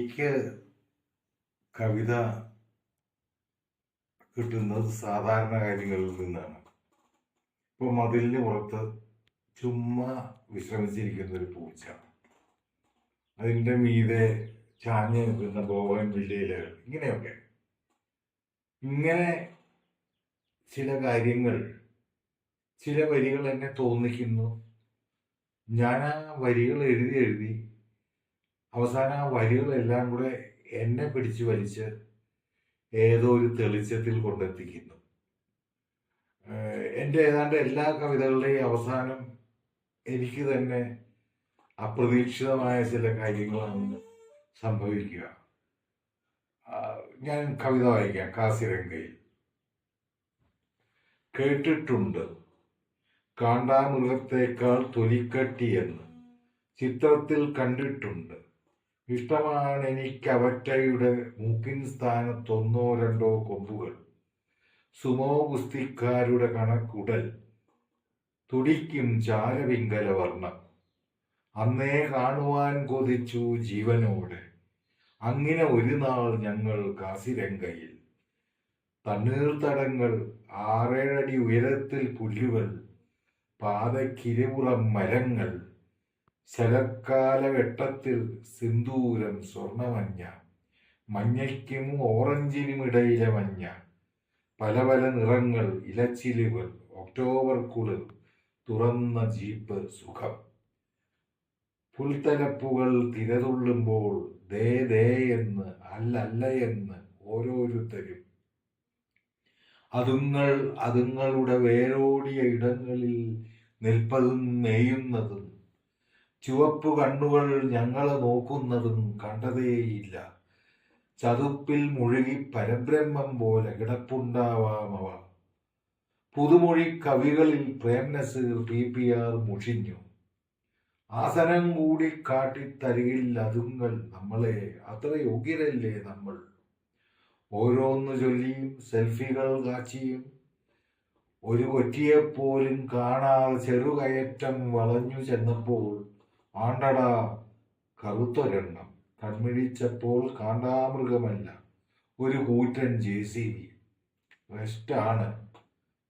എനിക്ക് കവിത കിട്ടുന്നത് സാധാരണ കാര്യങ്ങളിൽ നിന്നാണ്. ഇപ്പൊ മതിലിന് പുറത്ത് ചുമ്മാ വിശ്രമിച്ചിരിക്കുന്ന ഒരു പൂച്ച അതിന്റെ മീതെ ചാഞ്ഞ് നിൽക്കുന്ന ബോവൻ വില്ലയിലകൾ ഇങ്ങനെയൊക്കെ. ഇങ്ങനെ ചില കാര്യങ്ങൾ ചില വരികൾ എന്നെ തോന്നിക്കുന്നു. ഞാൻ ആ വരികൾ എഴുതി എഴുതി അവസാനം ആ വരികളെല്ലാം കൂടെ എന്നെ പിടിച്ചു വലിച്ച് ഏതോ ഒരു തെളിച്ചത്തിൽ കൊണ്ടെത്തിക്കുന്നു. എന്റെ ഏതാണ്ട് എല്ലാ കവിതകളുടെയും അവസാനം എനിക്ക് തന്നെ അപ്രതീക്ഷിതമായ ചില കാര്യങ്ങളാണ് സംഭവിക്കുക. ഞാൻ കവിത വായിക്കാം കാസിരംഗയിൽ. കേട്ടിട്ടുണ്ട് കാണ്ടാമൃഗത്തേക്കാൾ തൊലിക്കട്ടിയെന്ന് ചിത്രത്തിൽ കണ്ടിട്ടുണ്ട്. ഇഷ്ടമാണ് എനിക്ക് അവറ്റയുടെ മൂക്കിൻ സ്ഥാനത്തൊന്നോ രണ്ടോ കൊമ്പുകൾ. സുമോ ഗുസ്തിക്കാരുടെ കണക്കുടൽ. തുടിക്കും ചാരവിങ്കല വർണം അന്നേ കാണുവാൻ കൊതിച്ചു ജീവനോടെ. അങ്ങനെ ഒരു നാൾ ഞങ്ങൾ കാസിരംഗയിൽ. തണ്ണീർത്തടങ്ങൾ ആറേഴടി ഉയരത്തിൽ പുല്ലുകൾ പാതക്കിരുപുറം മരങ്ങൾ ശരത്കാലഘട്ടത്തിൽ സിന്ദൂരം സ്വർണമഞ്ഞ മഞ്ഞയ്ക്കും ഓറഞ്ചിനും ഇടയിലെ മഞ്ഞ. പല പല നിറങ്ങൾ ഇലച്ചിലുകൾ ഒക്ടോബർ കുളിർ തുറന്ന ജീപ്പ് സുഖം. പുൽത്തലപ്പുകൾ തിരതുള്ളുമ്പോൾ ദേ ദേ എന്ന് അല്ലല്ല എന്ന് ഓരോരുത്തരും. അതുങ്ങൾ അതുങ്ങളുടെ വേരോടിയ ഇടങ്ങളിൽ നിൽപ്പതും മേയുന്നതും ചുവപ്പ് കണ്ണുകൾ ഞങ്ങളെ നോക്കുന്നതും കണ്ടതേയില്ല. ചതുപ്പിൽ മുഴുകി പരബ്രഹ്മം പോലെ കിടപ്പുണ്ടാവാം അവ. പുതുമൊഴി കവികളിൽ Prem Nazir P P R മുഷിഞ്ഞു. ആസനം കൂടി കാട്ടിത്തരികിൽ അതുങ്ങൾ നമ്മളെ അത്ര യോഗ്യരല്ലേ നമ്മൾ? ഓരോന്ന് ചൊല്ലിയും സെൽഫികൾ കാച്ചിയും. ഒരു കൊറ്റിയെപ്പോലും കാണാതെ ചെറുകയറ്റം വളഞ്ഞു ചെന്നപ്പോൾ ആണ്ടടാ കറുത്തൊരെണ്ണം. കൺമിഴിച്ചപ്പോൾ കാണ്ടാമൃഗമല്ല ഒരു കൂറ്റൻ ജെ സി ബി. വെസ്റ്റാണ്.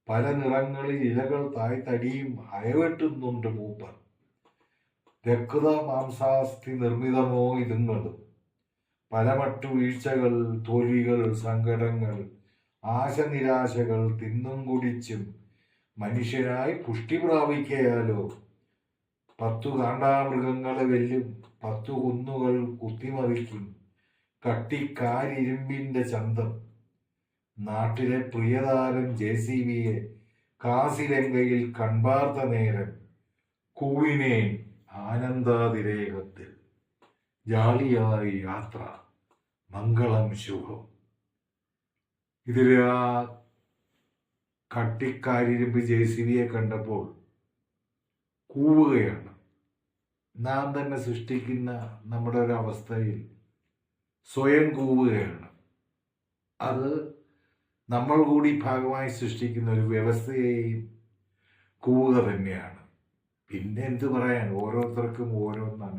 പല നിറങ്ങളിൽ ഇലകൾ തായ്തടിയും അയവെട്ടുന്നുണ്ട് മൂപ്പർ രക്ത മാംസാസ്ഥി നിർമ്മിതമോ ഇതുങ്ങളും. പലമട്ടു വീഴ്ചകൾ തോൽവികൾ സങ്കടങ്ങൾ ആശനിരാശകൾ തിന്നും കുടിച്ചും മനുഷ്യനായി പുഷ്ടി പ്രാപിക്കയാലോ? പത്തു കാണ്ടാമൃഗങ്ങളെ വെല്ലും പത്തു കുന്നുകൾ കുത്തിമറിക്കും. കട്ടിക്കാരിരുമ്പിന്റെ ചന്തം. നാട്ടിലെ പ്രിയതാരം ജെ സി ബിയെ കാസിരംഗയിൽ കൺപാർത്ത നേരം. കൂവിനെ ആനന്ദാതിരേകത്തിൽ. ജാളിയായി യാത്ര. മംഗളം ശുഭം. ഇതിൽ ആ കട്ടിക്കാരിരുമ്പ് ജെ സി ബിയെ കണ്ടപ്പോൾ കൂവുകയാണ്. നാം തന്നെ സൃഷ്ടിക്കുന്ന നമ്മുടെ ഒരു അവസ്ഥയിൽ സ്വയം കൂവുകയാണ്. അത് നമ്മൾ കൂടി ഭാഗമായി സൃഷ്ടിക്കുന്ന ഒരു വ്യവസ്ഥയെയും കൂവുക തന്നെയാണ്. പിന്നെ എന്തു പറയാൻ? ഓരോരുത്തർക്കും ഓരോന്നാണ്